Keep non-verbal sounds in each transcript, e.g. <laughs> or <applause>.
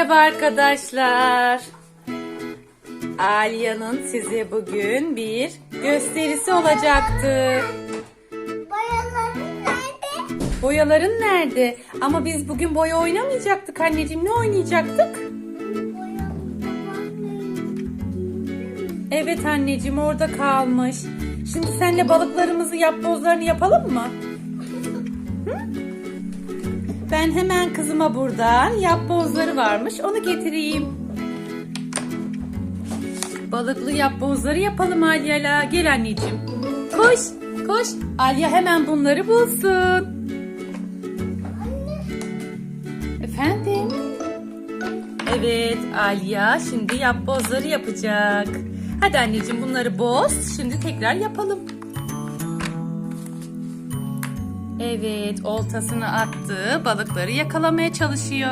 Merhaba arkadaşlar. Alya'nın size bugün bir gösterisi olacaktı. Boyaların nerede? Boyaların nerede? Ama biz bugün boya oynamayacaktık anneciğim. Ne oynayacaktık? Evet anneciğim orada kalmış. Şimdi senle balıklarımızı yapbozlarını yapalım mı? Hı? Ben hemen kızıma buradan yapbozları varmış. Onu getireyim. Balıklı yapbozları yapalım Alya'la. Gel anneciğim. Koş, koş. Alya hemen bunları bulsun. Efendim? Evet, Alya şimdi yapbozları yapacak. Hadi anneciğim bunları boz. Şimdi tekrar yapalım. Evet, oltasını attı. Balıkları yakalamaya çalışıyor.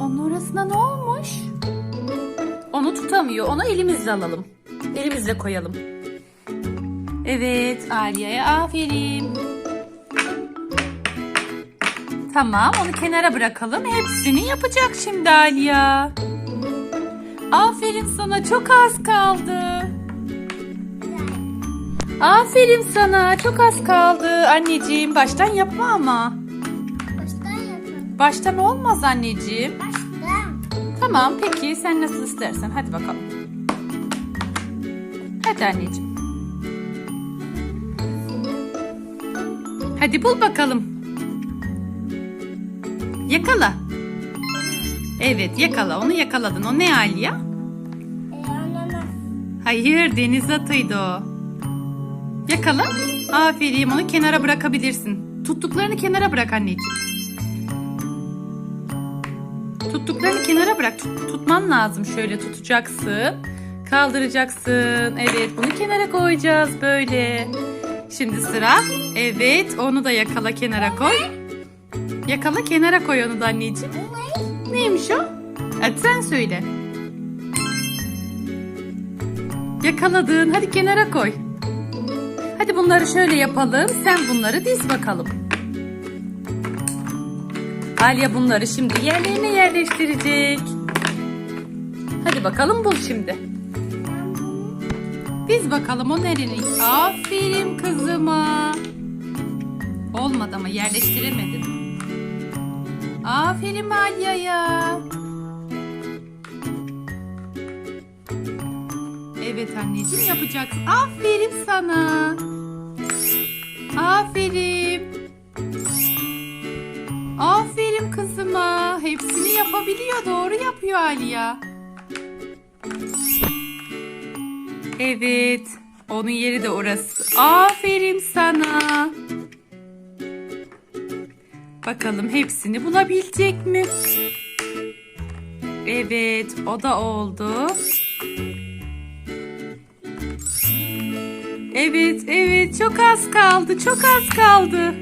Onun orasına ne olmuş? Onu tutamıyor. Onu elimizle alalım. Elimizle koyalım. Evet, Alya'ya aferin. Tamam, onu kenara bırakalım. Hepsini yapacak şimdi Alya. Aferin sana, çok az kaldı. Aferin sana, çok az kaldı. Anneciğim, baştan yapma ama. Baştan yapalım. Baştan olmaz anneciğim. Baştan. Tamam, peki sen nasıl istersen. Hadi bakalım. Hadi anneciğim. Hadi bul bakalım. Yakala. Evet yakala onu yakaladın. O ne Alya? Ee. Hayır deniz atıydı o. Yakala. Aferin onu kenara bırakabilirsin. Tuttuklarını kenara bırak anneciğim. Tuttuklarını kenara bırak. Tut- tutman lazım. Şöyle tutacaksın. Kaldıracaksın. Evet bunu kenara koyacağız böyle. Şimdi sıra. Evet onu da yakala kenara koy. Yakala kenara koy onu da anneciğim. Neymiş o? Hadi sen söyle. Yakaladın. Hadi kenara koy. Hadi bunları şöyle yapalım. Sen bunları diz bakalım. Alya bunları şimdi yerlerine yerleştirecek. Hadi bakalım bul şimdi. Diz bakalım o nerenin? Aferin kızıma. Olmadı ama yerleştiremedin. Aferin Alya'ya. Evet anneciğim yapacaksın. Aferin sana. Aferin. Aferin kızıma. Hepsini yapabiliyor. Doğru yapıyor Aliya. Evet. Onun yeri de orası. Aferin sana. Bakalım hepsini bulabilecek mi? Evet, o da oldu. Evet, evet, çok az kaldı, çok az kaldı.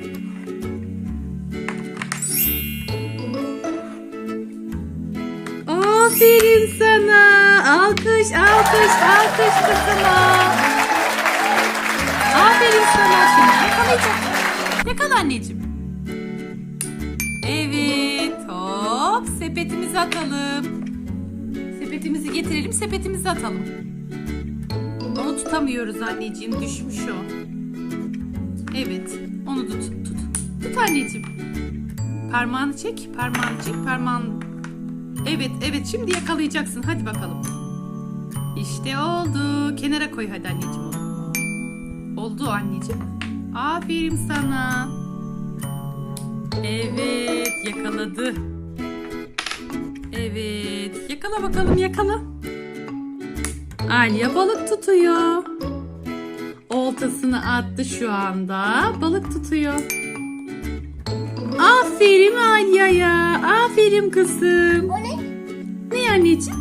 Aferin sana. Alkış, alkış, alkış kızıma. Aferin sana. Şimdi yakalayacak. Yakala anneciğim. Evet, hop. Sepetimizi atalım. Sepetimizi getirelim, sepetimizi atalım. Tutamıyoruz anneciğim, düşmüş o. Evet, onu tut, tut. Tut anneciğim. Parmağını çek, parmağını çek, parmağını Evet, evet. Şimdi yakalayacaksın. Hadi bakalım. İşte oldu. Kenara koy hadi anneciğim onu. Oldu anneciğim. Aferin sana. Evet, yakaladı. Evet, yakala bakalım yakala. Alya balık tutuyor. Oltasını attı şu anda. Balık tutuyor. Aferin Alya'ya. Aferin kızım. O ne? Ne anneciğim?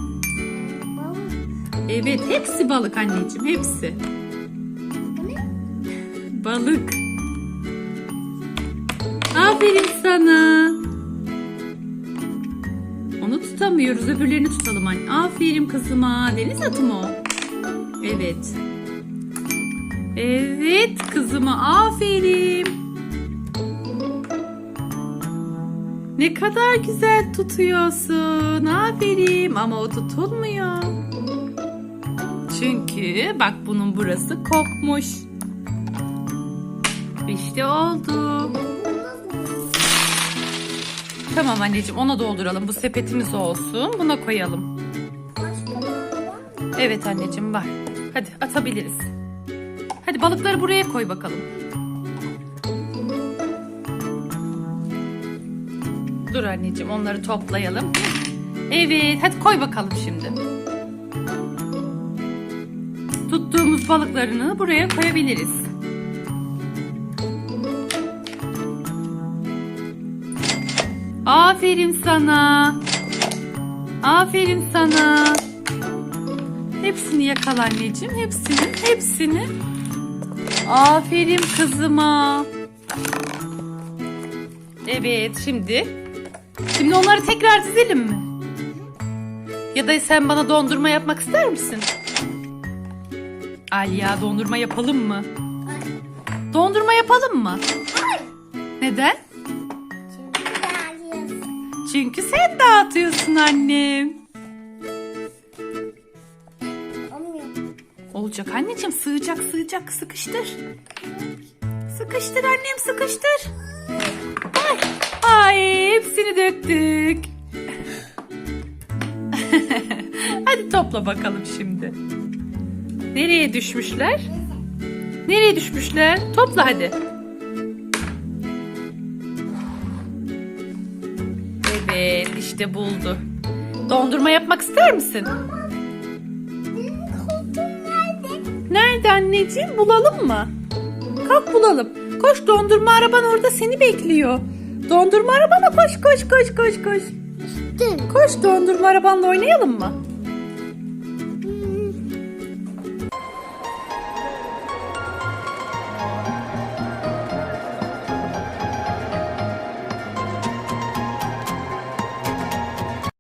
Balık. Evet hepsi balık anneciğim hepsi. Ne? Balık. Aferin sana. Onu tutamıyoruz öbürlerini tutalım anne. Aferin kızıma. Deniz atı mı o? Evet. Evet kızıma aferin. Ne kadar güzel tutuyorsun. Aferin ama o tutulmuyor. Çünkü bak bunun burası kopmuş. İşte oldu. Tamam anneciğim ona dolduralım. Bu sepetimiz olsun. Buna koyalım. Evet anneciğim var. Hadi atabiliriz. Hadi balıkları buraya koy bakalım. Dur anneciğim onları toplayalım. Evet hadi koy bakalım şimdi. Tuttuğumuz balıklarını buraya koyabiliriz. Aferin sana. Aferin sana. Hepsini yakala anneciğim. Hepsini, hepsini. Aferin kızıma. Evet, şimdi. Şimdi onları tekrar dizelim mi? Ya da sen bana dondurma yapmak ister misin? Aliya dondurma yapalım mı? Dondurma yapalım mı? Neden? Çünkü sen dağıtıyorsun annem. Olacak anneciğim sığacak sığacak sıkıştır. Sıkıştır annem sıkıştır. Ay, ay hepsini döktük. <laughs> Hadi topla bakalım şimdi. Nereye düşmüşler? Nereye düşmüşler? Topla hadi. Evet işte buldu. Dondurma yapmak ister misin? Nerede? Anneciğim? Bulalım mı? Kalk bulalım. Koş dondurma araban orada seni bekliyor. Dondurma arabana koş koş koş koş koş. Koş dondurma arabanla oynayalım mı?